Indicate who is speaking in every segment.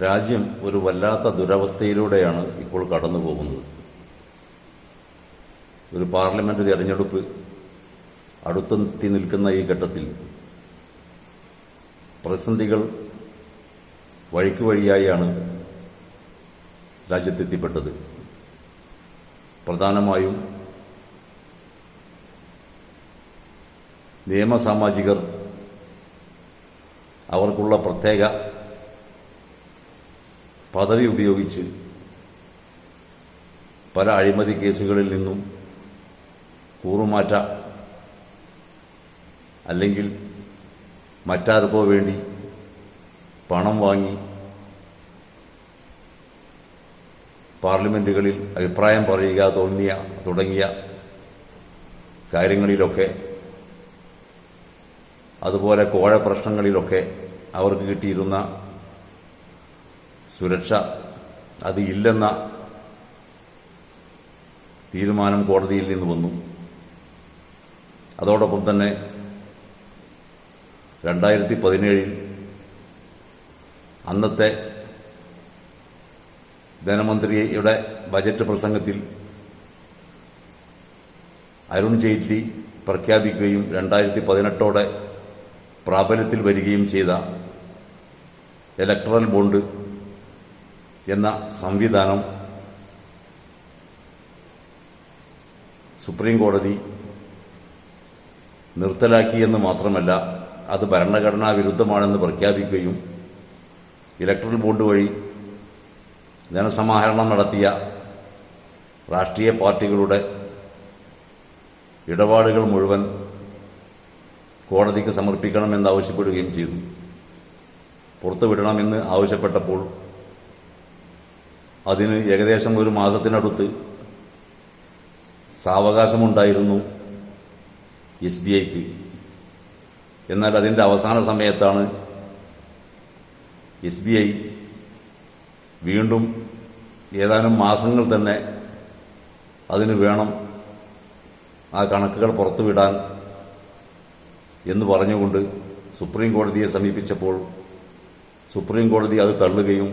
Speaker 1: രാജ്യം ഒരു വല്ലാത്ത ദുരവസ്ഥയിലൂടെയാണ് ഇപ്പോൾ കടന്നു പോകുന്നത് ഒരു പാർലമെന്റ് തെരഞ്ഞെടുപ്പ് അടുത്തെത്തി നിൽക്കുന്ന ഈ ഘട്ടത്തിൽ പ്രതിസന്ധികൾ വഴിക്ക് വഴിയായാണ് രാജ്യത്തെത്തിപ്പെട്ടത്. പ്രധാനമായും നിയമസാമാജികർ അവർക്കുള്ള പ്രത്യേക പദവി ഉപയോഗിച്ച് പല അഴിമതി കേസുകളിൽ നിന്നും കൂറുമാറ്റ അല്ലെങ്കിൽ മറ്റാർക്കോ വേണ്ടി പണം വാങ്ങി പാർലമെന്റുകളിൽ അഭിപ്രായം പറയുക തോന്നിയ തുടങ്ങിയ കാര്യങ്ങളിലൊക്കെ അതുപോലെ കോഴ പ്രശ്നങ്ങളിലൊക്കെ അവർക്ക് കിട്ടിയിരുന്ന സുരക്ഷ അത് ഇല്ലെന്ന തീരുമാനം കോടതിയിൽ നിന്ന് വന്നു. അതോടൊപ്പം തന്നെ രണ്ടായിരത്തി പതിനേഴിൽ അന്നത്തെ ധനമന്ത്രിയുടെ ബജറ്റ് പ്രസംഗത്തിൽ അരുൺ ജെയ്റ്റ്ലി പ്രഖ്യാപിക്കുകയും രണ്ടായിരത്തി പതിനെട്ടോടെ പ്രാബല്യത്തിൽ വരികയും ചെയ്ത ഇലക്ട്രൽ ബോണ്ട് എന്ന സംവിധാനം സുപ്രീം കോടതി നിർത്തലാക്കിയെന്ന് മാത്രമല്ല അത് ഭരണഘടനാ വിരുദ്ധമാണെന്ന് പ്രഖ്യാപിക്കുകയും ഇലക്ട്രൽ ബോണ്ട് വഴി ധനസമാഹരണം നടത്തിയ രാഷ്ട്രീയ പാർട്ടികളുടെ ഇടപാടുകൾ മുഴുവൻ കോടതിക്ക് സമർപ്പിക്കണമെന്നാവശ്യപ്പെടുകയും ചെയ്തു. പുറത്തുവിടണമെന്ന് ആവശ്യപ്പെട്ടപ്പോൾ അതിന് ഏകദേശം ഒരു മാസത്തിനടുത്ത് സാവകാശമുണ്ടായിരുന്നു എസ് ബി ഐക്ക്. എന്നാൽ അതിന്റെ അവസാന സമയത്താണ് എസ് ബി ഐ വീണ്ടും ഏതാനും മാസങ്ങൾ തന്നെ അതിന് വേണം ആ കണക്കുകൾ പുറത്തുവിടാൻ എന്ന് പറഞ്ഞുകൊണ്ട് സുപ്രീം കോടതിയെ സമീപിച്ചപ്പോൾ സുപ്രീം കോടതി അത് തള്ളുകയും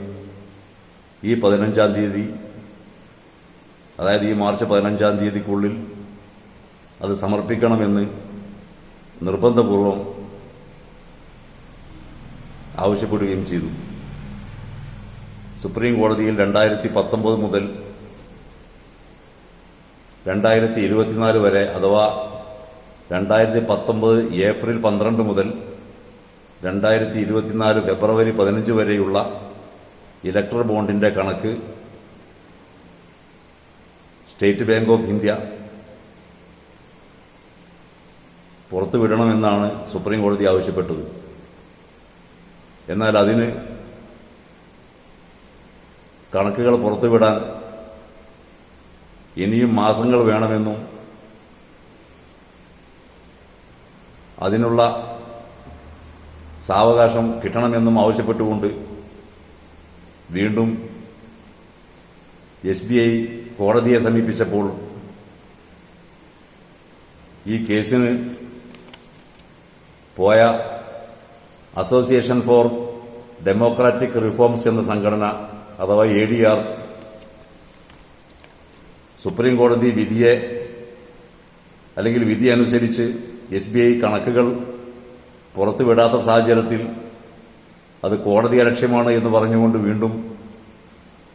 Speaker 1: ഈ പതിനഞ്ചാം തീയതി അതായത് ഈ മാർച്ച് പതിനഞ്ചാം തീയതിക്കുള്ളിൽ അത് സമർപ്പിക്കണമെന്ന് നിർബന്ധപൂർവം ആവശ്യപ്പെടുകയും ചെയ്തു. സുപ്രീം കോടതിയിൽ രണ്ടായിരത്തി പത്തൊമ്പത് മുതൽ രണ്ടായിരത്തി ഇരുപത്തിനാല് വരെ അഥവാ രണ്ടായിരത്തി പത്തൊമ്പത് ഏപ്രിൽ പന്ത്രണ്ട് മുതൽ രണ്ടായിരത്തി ഇരുപത്തിനാല് ഫെബ്രുവരി പതിനഞ്ച് വരെയുള്ള ഇലക്ട്രൽ ബോണ്ടിന്റെ കണക്ക് സ്റ്റേറ്റ് ബാങ്ക് ഓഫ് ഇന്ത്യ പുറത്തുവിടണമെന്നാണ് സുപ്രീം കോടതി ആവശ്യപ്പെട്ടത്. എന്നാൽ അതിന് കണക്കുകൾ പുറത്തുവിടാൻ ഇനിയും മാസങ്ങൾ വേണമെന്നും അതിനുള്ള സാവകാശം കിട്ടണമെന്നും ആവശ്യപ്പെട്ടുകൊണ്ട് വീണ്ടും എസ് ബി ഐ കോടതിയെ സമീപിച്ചപ്പോൾ ഈ കേസിന് പോയ അസോസിയേഷൻ ഫോർ ഡെമോക്രാറ്റിക് റിഫോംസ് എന്ന സംഘടന അഥവാ എ ഡി ആർ സുപ്രീം കോടതി വിധിയെ അല്ലെങ്കിൽ വിധി അനുസരിച്ച് എസ് ബി ഐ കണക്കുകൾ പുറത്തുവിടാത്ത സാഹചര്യത്തിൽ അത് കോടതി അലക്ഷ്യമാണ് എന്ന് പറഞ്ഞുകൊണ്ട് വീണ്ടും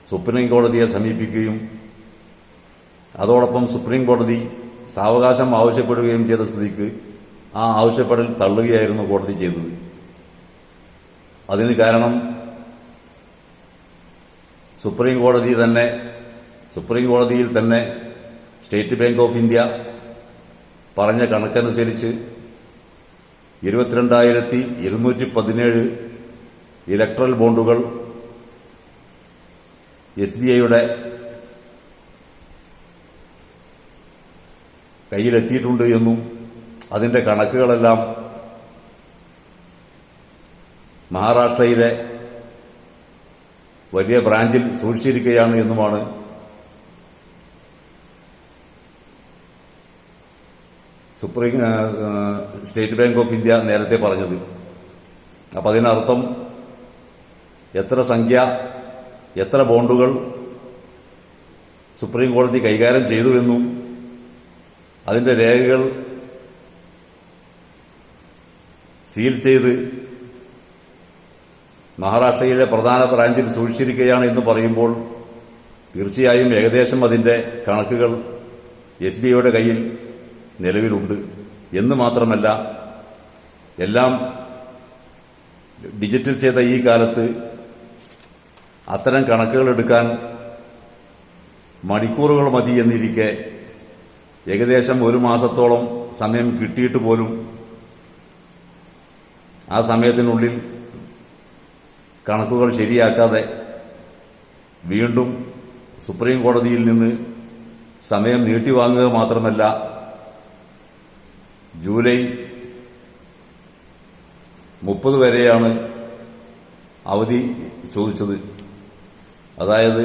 Speaker 1: സുപ്രീം കോടതിയെ സമീപിക്കുകയും അതോടൊപ്പം സുപ്രീം കോടതി സാവകാശം ആവശ്യപ്പെടുകയും ചെയ്ത സ്ഥിതിക്ക് ആ ആവശ്യപ്പെടൽ തള്ളുകയായിരുന്നു കോടതി ചെയ്തത്. അതിന് കാരണം സുപ്രീം കോടതി തന്നെ സുപ്രീം കോടതിയിൽ തന്നെ സ്റ്റേറ്റ് ബാങ്ക് ഓഫ് ഇന്ത്യ പറഞ്ഞ കണക്കനുസരിച്ച് ഇരുപത്തിരണ്ടായിരത്തി ഇരുന്നൂറ്റി പതിനേഴ് ഇലക്ട്രൽ ബോണ്ടുകൾ എസ് ബി ഐയുടെ കയ്യിലെത്തിയിട്ടുണ്ട് എന്നും അതിന്റെ കണക്കുകളെല്ലാം മഹാരാഷ്ട്രയിലെ വലിയ ബ്രാഞ്ചിൽ സൂക്ഷിച്ചിരിക്കുകയാണ് എന്നുമാണ് supreme State Bank of India നേരത്തെ പറഞ്ഞത്. അപ്പം അതിനർത്ഥം എത്ര സംഖ്യ എത്ര ബോണ്ടുകൾ സുപ്രീം കോടതി കൈകാര്യം ചെയ്തുവെന്നും അതിന്റെ രേഖകൾ സീൽ ചെയ്ത് മഹാരാഷ്ട്രയിലെ പ്രധാന ബ്രാഞ്ചിൽ സൂക്ഷിച്ചിരിക്കുകയാണ് എന്ന് പറയുമ്പോൾ തീർച്ചയായും ഏകദേശം അതിന്റെ കണക്കുകൾ എസ് ബി ഐയുടെ കയ്യിൽ നിലവിലുണ്ട്. എന്ന് മാത്രമല്ല എല്ലാം ഡിജിറ്റൽ ചെയ്ത ഈ കാലത്ത് അത്തരം കണക്കുകൾ എടുക്കാൻ മണിക്കൂറുകൾ മതി എന്നിരിക്കെ ഏകദേശം ഒരു മാസത്തോളം സമയം കിട്ടിയിട്ട് പോലും ആ സമയത്തിനുള്ളിൽ കണക്കുകൾ ശരിയാക്കാതെ വീണ്ടും സുപ്രീം കോടതിയിൽ നിന്ന് സമയം നീട്ടിവാങ്ങുക മാത്രമല്ല ജൂലൈ മുപ്പത് വരെയാണ് അവധി ചോദിച്ചത്. അതായത്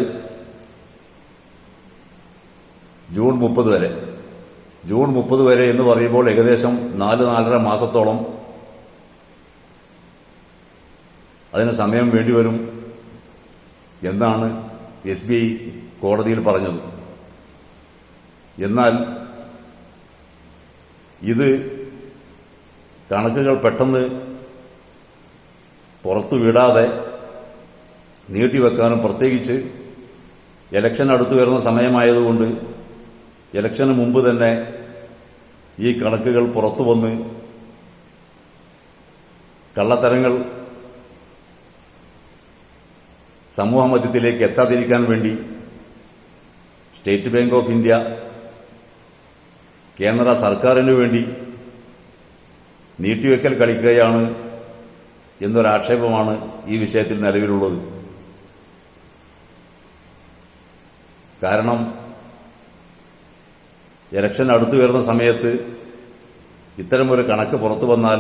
Speaker 1: ജൂൺ മുപ്പത് വരെ. ജൂൺ മുപ്പത് വരെ എന്ന് പറയുമ്പോൾ ഏകദേശം നാല് നാലര മാസത്തോളം അതിന് സമയം വേണ്ടിവരും എന്നാണ് എസ് ബി ഐ കോടതിയിൽ പറഞ്ഞത്. എന്നാൽ ഇത് കണക്കുകൾ പെട്ടെന്ന് പുറത്തു വിടാതെ നീട്ടിവെക്കാനും പ്രത്യേകിച്ച് ഇലക്ഷൻ അടുത്തു വരുന്ന സമയമായതുകൊണ്ട് ഇലക്ഷന് മുമ്പ് തന്നെ ഈ കണക്കുകൾ പുറത്തു വന്ന് കള്ളത്തരങ്ങൾ സമൂഹ മധ്യത്തിലേക്ക് എത്താതിരിക്കാൻ വേണ്ടി സ്റ്റേറ്റ് ബാങ്ക് ഓഫ് ഇന്ത്യ കേന്ദ്ര സർക്കാരിനു വേണ്ടി നീട്ടിവെക്കൽ കളിക്കുകയാണ് എന്നൊരാക്ഷേപമാണ് ഈ വിഷയത്തിൽ നിലവിലുള്ളത്. കാരണം ഇലക്ഷൻ അടുത്തു വരുന്ന സമയത്ത് ഇത്തരമൊരു കണക്ക് പുറത്തു വന്നാൽ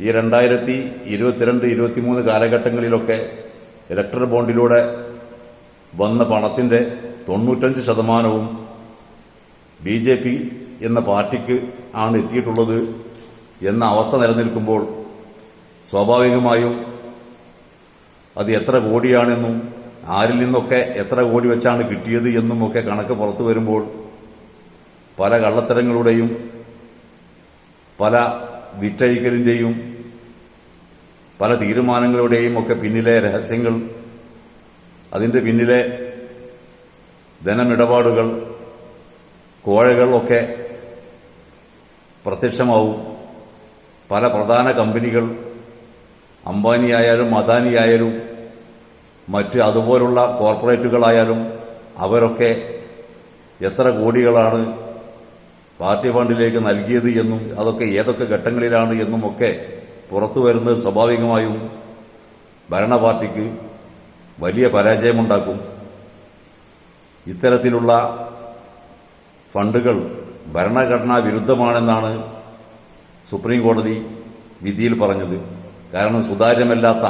Speaker 1: ഈ രണ്ടായിരത്തി ഇരുപത്തിരണ്ട് ഇരുപത്തിമൂന്ന് കാലഘട്ടങ്ങളിലൊക്കെ ഇലക്ടർ ബോണ്ടിലൂടെ വന്ന പണത്തിന്റെ തൊണ്ണൂറ്റഞ്ച് ശതമാനവും ബി ജെ പി എന്ന പാർട്ടിക്ക് ആണ് എത്തിയിട്ടുള്ളത് എന്ന അവസ്ഥ നിലനിൽക്കുമ്പോൾ സ്വാഭാവികമായും അത് എത്ര കോടിയാണെന്നും ആരിൽ നിന്നൊക്കെ എത്ര കോടി വെച്ചാണ് കിട്ടിയത് എന്നും ഒക്കെ കണക്ക് പുറത്തു വരുമ്പോൾ പല കള്ളത്തരങ്ങളുടെയും പല വിറ്റഴിക്കലിന്റെയും പല തീരുമാനങ്ങളുടെയും ഒക്കെ പിന്നിലെ രഹസ്യങ്ങൾ അതിന്റെ പിന്നിലെ ധനമിടപാടുകൾ കോഴകൾ ഒക്കെ പ്രത്യക്ഷമാവും. പല പ്രധാന കമ്പനികൾ അംബാനിയായാലും അദാനിയായാലും മറ്റ് അതുപോലുള്ള കോർപ്പറേറ്റുകളായാലും അവരൊക്കെ എത്ര കോടികളാണ് പാർട്ടി ഫണ്ടിലേക്ക് നൽകിയത് എന്നും അതൊക്കെ ഏതൊക്കെ ഘട്ടങ്ങളിലാണ് എന്നും ഒക്കെ പുറത്തു വരുന്നത് സ്വാഭാവികമായും ഭരണ പാർട്ടിക്ക് വലിയ പരാജയമുണ്ടാക്കും. ഇത്തരത്തിലുള്ള ഫണ്ടുകൾ ഭരണഘടനാ വിരുദ്ധമാണെന്നാണ് സുപ്രീം കോടതി വിധിയിൽ പറഞ്ഞത്. കാരണം സുതാര്യമല്ലാത്ത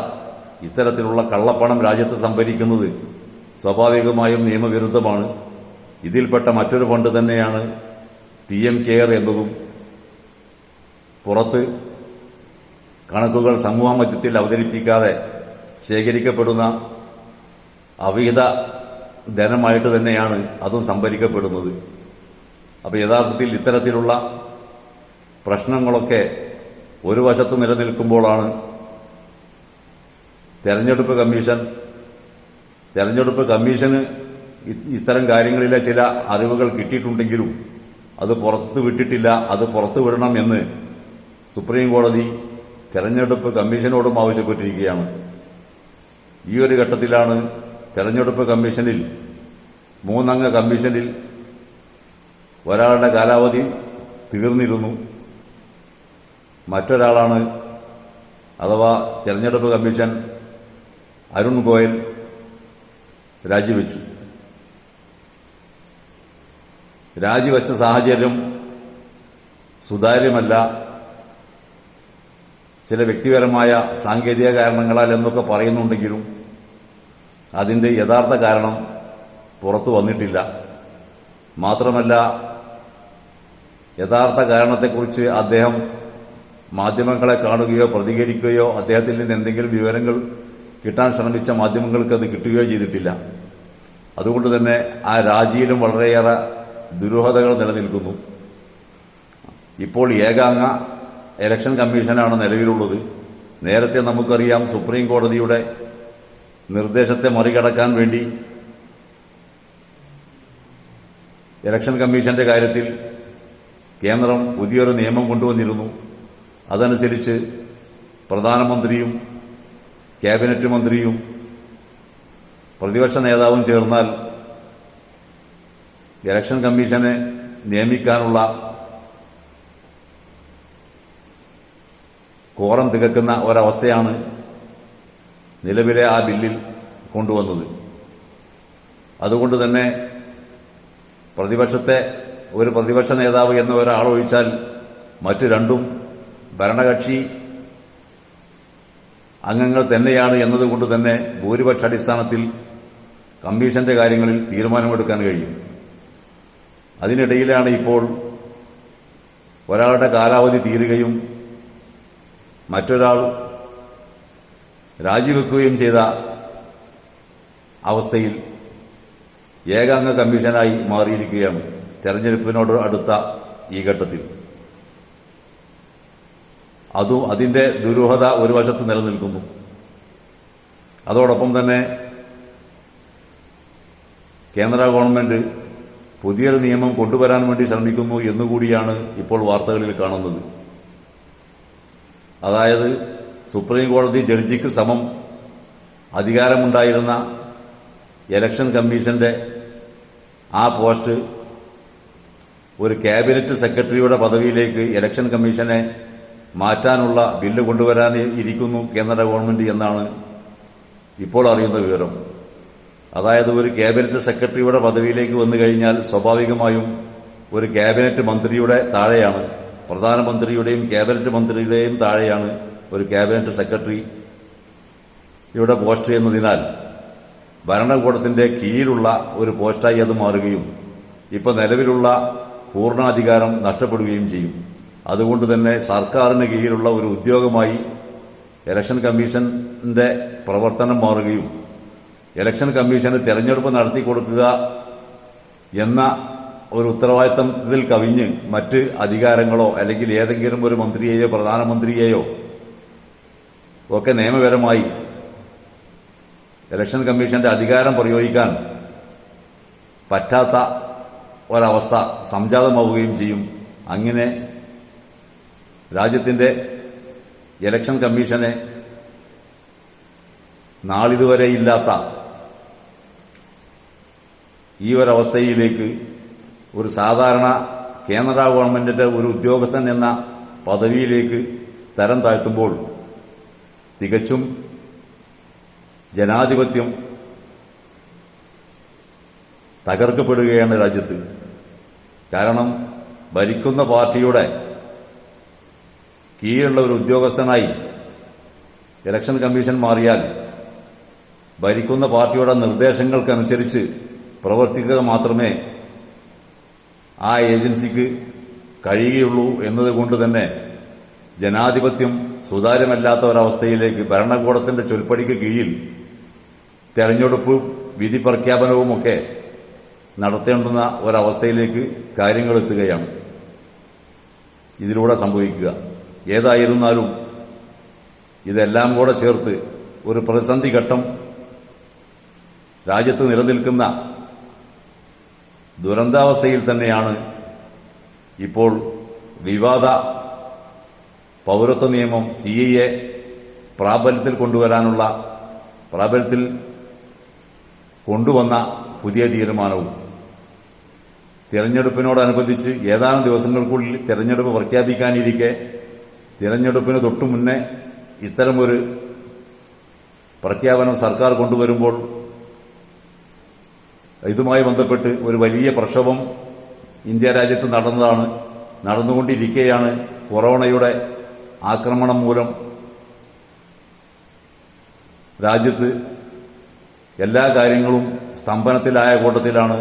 Speaker 1: ഇത്തരത്തിലുള്ള കള്ളപ്പണം രാജ്യത്ത് സംഭരിക്കുന്നത് സ്വാഭാവികമായും നിയമവിരുദ്ധമാണ്. ഇതിൽപ്പെട്ട മറ്റൊരു ഫണ്ട് തന്നെയാണ് പി എം കെയർ എന്നതും. പുറത്ത് കണക്കുകൾ സമൂഹ മധ്യത്തിൽ അവതരിപ്പിക്കാതെ ശേഖരിക്കപ്പെടുന്ന അവിഹിത ധനമായിട്ട് തന്നെയാണ് അതും സംഭരിക്കപ്പെടുന്നത്. അപ്പോൾ യഥാർത്ഥത്തിൽ ഇത്തരത്തിലുള്ള പ്രശ്നങ്ങളൊക്കെ ഒരു വശത്ത് നിലനിൽക്കുമ്പോഴാണ് തെരഞ്ഞെടുപ്പ് കമ്മീഷൻ. തെരഞ്ഞെടുപ്പ് കമ്മീഷന് ഇത്തരം കാര്യങ്ങളിലെ ചില അറിവുകൾ കിട്ടിയിട്ടുണ്ടെങ്കിലും അത് പുറത്ത് വിട്ടിട്ടില്ല അത് പുറത്തു വിടണം എന്ന് സുപ്രീം കോടതി തെരഞ്ഞെടുപ്പ് കമ്മീഷനോടും ആവശ്യപ്പെട്ടിരിക്കുകയാണ്. ഈ ഒരു ഘട്ടത്തിലാണ് തെരഞ്ഞെടുപ്പ് കമ്മീഷനിൽ മൂന്നംഗ കമ്മീഷനിൽ ഒരാളുടെ കാലാവധി തീർന്നിരുന്നു. മറ്റൊരാളാണ് അഥവാ തെരഞ്ഞെടുപ്പ് കമ്മീഷൻ അരുൺ ഗോയൽ രാജിവെച്ചു. രാജിവെച്ച സാഹചര്യം സുതാര്യമല്ല. ചില വ്യക്തിപരമായ സാങ്കേതിക കാരണങ്ങളാൽ എന്നൊക്കെ പറയുന്നുണ്ടെങ്കിലും അതിന്റെ യഥാർത്ഥ കാരണം പുറത്തു വന്നിട്ടില്ല. മാത്രമല്ല യഥാർത്ഥ കാരണത്തെക്കുറിച്ച് അദ്ദേഹം മാധ്യമങ്ങളെ കാണുകയോ പ്രതികരിക്കുകയോ അദ്ദേഹത്തിൽ നിന്ന് എന്തെങ്കിലും വിവരങ്ങൾ കിട്ടാൻ ശ്രമിച്ച മാധ്യമങ്ങൾക്ക് അത് കിട്ടുകയോ ചെയ്തിട്ടില്ല. അതുകൊണ്ട് തന്നെ ആ രാജിയിലും വളരെയേറെ ദുരൂഹതകൾ നിലനിൽക്കുന്നു. ഇപ്പോൾ ഏകാംഗ ഇലക്ഷൻ കമ്മീഷനാണ് നിലവിലുള്ളത്. നേരത്തെ നമുക്കറിയാം സുപ്രീം കോടതിയുടെ നിർദ്ദേശത്തെ മറികടക്കാൻ വേണ്ടി ഇലക്ഷൻ കമ്മീഷന്റെ കാര്യത്തിൽ കേന്ദ്രം പുതിയൊരു നിയമം കൊണ്ടുവന്നിരുന്നു. അതനുസരിച്ച് പ്രധാനമന്ത്രിയും ക്യാബിനറ്റ് മന്ത്രിയും പ്രതിപക്ഷ നേതാവും ചേർന്നാൽ ഇലക്ഷൻ കമ്മീഷനെ നിയമിക്കാനുള്ള കോറം തികക്കുന്ന ഒരവസ്ഥയാണ് നിലവിലെ ആ ബില്ലിൽ കൊണ്ടുവന്നത്. അതുകൊണ്ട് തന്നെ പ്രതിപക്ഷത്തെ ഒരു പ്രതിപക്ഷ നേതാവ് എന്ന ഒരാൾ ഒഴിച്ചാൽ മറ്റു രണ്ടും ഭരണകക്ഷി അംഗങ്ങൾ തന്നെയാണ് എന്നതുകൊണ്ട് തന്നെ ഭൂരിപക്ഷ അടിസ്ഥാനത്തിൽ കമ്മീഷന്റെ കാര്യങ്ങളിൽ തീരുമാനമെടുക്കാൻ കഴിയും. അതിനിടയിലാണ് ഇപ്പോൾ ഒരാളുടെ കാലാവധി തീരുകയും മറ്റൊരാൾ രാജിവെക്കുകയും ചെയ്ത അവസ്ഥയിൽ ഏകാംഗ കമ്മീഷനായി മാറിയിരിക്കുകയാണ് തെരഞ്ഞെടുപ്പിനോട് അടുത്ത ഈ ഘട്ടത്തിൽ. അതും അതിന്റെ ദുരൂഹത ഒരു വശത്ത് നിലനിൽക്കുന്നു. അതോടൊപ്പം തന്നെ കേന്ദ്ര ഗവൺമെന്റ് പുതിയൊരു നിയമം കൊണ്ടുവരാൻ വേണ്ടി ശ്രമിക്കുന്നു എന്നുകൂടിയാണ് ഇപ്പോൾ വാർത്തകളിൽ കാണുന്നത്. അതായത് സുപ്രീം കോടതി ജഡ്ജിക്ക് സമം അധികാരമുണ്ടായിരുന്ന ഇലക്ഷൻ കമ്മീഷന്റെ ആ പോസ്റ്റ് ഒരു ക്യാബിനറ്റ് സെക്രട്ടറിയുടെ പദവിയിലേക്ക് ഇലക്ഷൻ കമ്മീഷനെ മാറ്റാനുള്ള ബില്ല് കൊണ്ടുവരാൻ ഇരിക്കുന്നു കേന്ദ്ര ഗവൺമെന്റ് എന്നാണ് ഇപ്പോൾ അറിയുന്ന വിവരം. അതായത് ഒരു ക്യാബിനറ്റ് സെക്രട്ടറിയുടെ പദവിയിലേക്ക് വന്നു കഴിഞ്ഞാൽ സ്വാഭാവികമായും ഒരു ക്യാബിനറ്റ് മന്ത്രിയുടെ താഴെയാണ് പ്രധാനമന്ത്രിയുടെയും ക്യാബിനറ്റ് മന്ത്രിയുടെയും താഴെയാണ് ഒരു ക്യാബിനറ്റ് സെക്രട്ടറി ഇവിടെ പോസ്റ്റ് ചെയ്യുന്നതിനാൽ ഭരണകൂടത്തിന്റെ കീഴിലുള്ള ഒരു പോസ്റ്റായി അത് മാറുകയും ഇപ്പോൾ നിലവിലുള്ള പൂർണാധികാരം നഷ്ടപ്പെടുകയും ചെയ്യും. അതുകൊണ്ട് തന്നെ സർക്കാരിന് കീഴിലുള്ള ഒരു ഉദ്യോഗമായി ഇലക്ഷൻ കമ്മീഷന്റെ പ്രവർത്തനം മാറുകയും ഇലക്ഷൻ കമ്മീഷന് തെരഞ്ഞെടുപ്പ് നടത്തി കൊടുക്കുക എന്ന ഒരു ഉത്തരവാദിത്തത്തിൽ കവിഞ്ഞ് മറ്റ് അധികാരങ്ങളോ അല്ലെങ്കിൽ ഏതെങ്കിലും ഒരു മന്ത്രിയെയോ പ്രധാനമന്ത്രിയെയോ ഒക്കെ നിയമപരമായി ഇലക്ഷൻ കമ്മീഷന്റെ അധികാരം പ്രയോഗിക്കാൻ പറ്റാത്ത ഒരവസ്ഥ സംജാതമാവുകയും ചെയ്യും. അങ്ങനെ രാജ്യത്തിന്റെ ഇലക്ഷൻ കമ്മീഷനെ നാളിതുവരെ ഇല്ലാത്ത ഈ ഒരവസ്ഥയിലേക്ക് ഒരു സാധാരണ കേന്ദ്ര ഗവൺമെന്റിന്റെ ഒരു ഉദ്യോഗസ്ഥൻ എന്ന പദവിയിലേക്ക് തരം താഴ്ത്തുമ്പോൾ തികച്ചും ജനാധിപത്യം തകർക്കപ്പെടുകയാണ് രാജ്യത്ത്. കാരണം ഭരിക്കുന്ന പാർട്ടിയുടെ കീഴിലുള്ള ഒരു ഉദ്യോഗസ്ഥനായി ഇലക്ഷൻ കമ്മീഷൻ മാറിയാൽ ഭരിക്കുന്ന പാർട്ടിയുടെ നിർദ്ദേശങ്ങൾക്കനുസരിച്ച് പ്രവർത്തിക്കുക മാത്രമേ ആ ഏജൻസിക്ക് കഴിയുകയുള്ളൂ എന്നതുകൊണ്ട് തന്നെ ജനാധിപത്യം സുതാര്യമല്ലാത്ത ഒരവസ്ഥയിലേക്ക് ഭരണകൂടത്തിന്റെ ചൊൽപ്പടിക്ക് കീഴിൽ തെരഞ്ഞെടുപ്പ് വിധി പ്രഖ്യാപനവുമൊക്കെ നടത്തേണ്ടുന്ന ഒരവസ്ഥയിലേക്ക് കാര്യങ്ങൾ എത്തുകയാണ് ഇതിലൂടെ സംഭവിക്കുക. ഏതായിരുന്നാലും ഇതെല്ലാം കൂടെ ചേർത്ത് ഒരു പ്രതിസന്ധി ഘട്ടം രാജ്യത്ത് നിലനിൽക്കുന്ന ദുരന്താവസ്ഥയിൽ തന്നെയാണ് ഇപ്പോൾ വിവാദ പൗരത്വ നിയമം സി എ പ്രാബല്യത്തിൽ കൊണ്ടുവരാനുള്ള പ്രാബല്യത്തിൽ കൊണ്ടുവന്ന പുതിയ തീരുമാനവും. തിരഞ്ഞെടുപ്പിനോടനുബന്ധിച്ച് ഏതാനും ദിവസങ്ങൾക്കുള്ളിൽ തിരഞ്ഞെടുപ്പ് പ്രഖ്യാപിക്കാനിരിക്കെ തിരഞ്ഞെടുപ്പിന് തൊട്ടു മുന്നേ ഇത്തരമൊരു പ്രഖ്യാപനം സർക്കാർ കൊണ്ടുവരുമ്പോൾ ഇതുമായി ബന്ധപ്പെട്ട് ഒരു വലിയ പ്രക്ഷോഭം ഇന്ത്യ രാജ്യത്ത് നടന്നതാണ് നടന്നുകൊണ്ടിരിക്കുകയാണ് കൊറോണയുടെ ആക്രമണം മൂലം രാജ്യത്ത് എല്ലാ കാര്യങ്ങളും സ്തംഭനത്തിലായ കൂട്ടത്തിലാണ്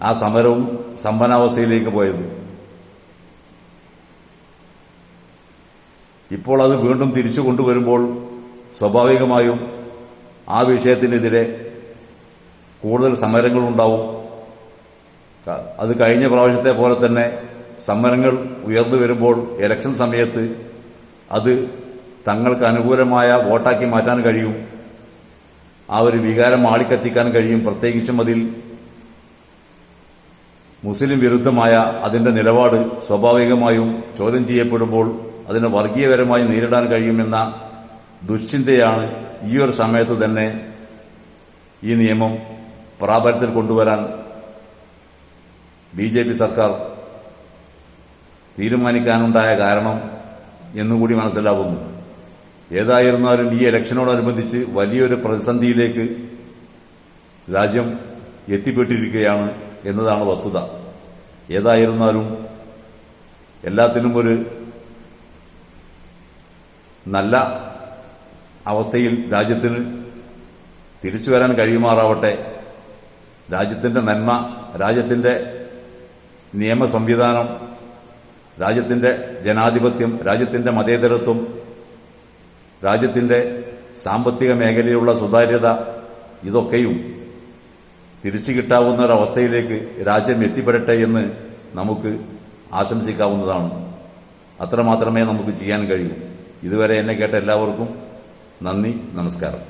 Speaker 1: ആ സമരവും സ്തംഭനാവസ്ഥയിലേക്ക് പോയത്. ഇപ്പോൾ അത് വീണ്ടും തിരിച്ചു കൊണ്ടുവരുമ്പോൾ സ്വാഭാവികമായും ആ വിഷയത്തിനെതിരെ കൂടുതൽ സമരങ്ങളുണ്ടാവും അത് കഴിഞ്ഞ പ്രാവശ്യത്തെ പോലെ തന്നെ സമരങ്ങൾ ഉയർന്നു വരുമ്പോൾ ഇലക്ഷൻ സമയത്ത് അത് തങ്ങൾക്ക് അനുകൂലമായ വോട്ടാക്കി മാറ്റാൻ കഴിയും. ആ ഒരു വികാരം ആളിക്കത്തിക്കാൻ കഴിയും. പ്രത്യേകിച്ചും അതിൽ മുസ്ലിം വിരുദ്ധമായ അതിന്റെ നിലപാട് സ്വാഭാവികമായും ചോദ്യം ചെയ്യപ്പെടുമ്പോൾ അതിനെ വർഗീയപരമായി നേരിടാൻ കഴിയുമെന്ന ദുശ്ചിന്തയാണ് ഈ ഒരു സമയത്ത് തന്നെ ഈ നിയമം പ്രാബല്യത്തിൽ കൊണ്ടുവരാൻ ബി ജെ പി സർക്കാർ തീരുമാനിക്കാനുണ്ടായ കാരണം എന്നുകൂടി മനസ്സിലാവുന്നു. ഏതായിരുന്നാലും ഈ ഇലക്ഷനോടനുബന്ധിച്ച് വലിയൊരു പ്രതിസന്ധിയിലേക്ക് രാജ്യം എത്തിപ്പെട്ടിരിക്കുകയാണ് എന്നതാണ് വസ്തുത. ഏതായിരുന്നാലും എല്ലാത്തിനും ഒരു നല്ല അവസ്ഥയിൽ രാജ്യത്തിന് തിരിച്ചു വരാൻ കഴിയുമാറാവട്ടെ. രാജ്യത്തിന്റെ നന്മ രാജ്യത്തിന്റെ നിയമ സംവിധാനം രാജ്യത്തിന്റെ ജനാധിപത്യം രാജ്യത്തിന്റെ മതേതരത്വം രാജ്യത്തിന്റെ സാമ്പത്തിക മേഖലയിലുള്ള സുതാര്യത ഇതൊക്കെയും തിരിച്ചു കിട്ടാവുന്ന ഒരവസ്ഥയിലേക്ക് രാജ്യം എത്തിപ്പെടട്ടെ എന്ന് നമുക്ക് ആശംസിക്കാവുന്നതാണ്. അത്രമാത്രമേ നമുക്ക് ചെയ്യാൻ കഴിയൂ. ഇതുവരെ എന്നെ കേട്ട എല്ലാവർക്കും നന്ദി നമസ്കാരം.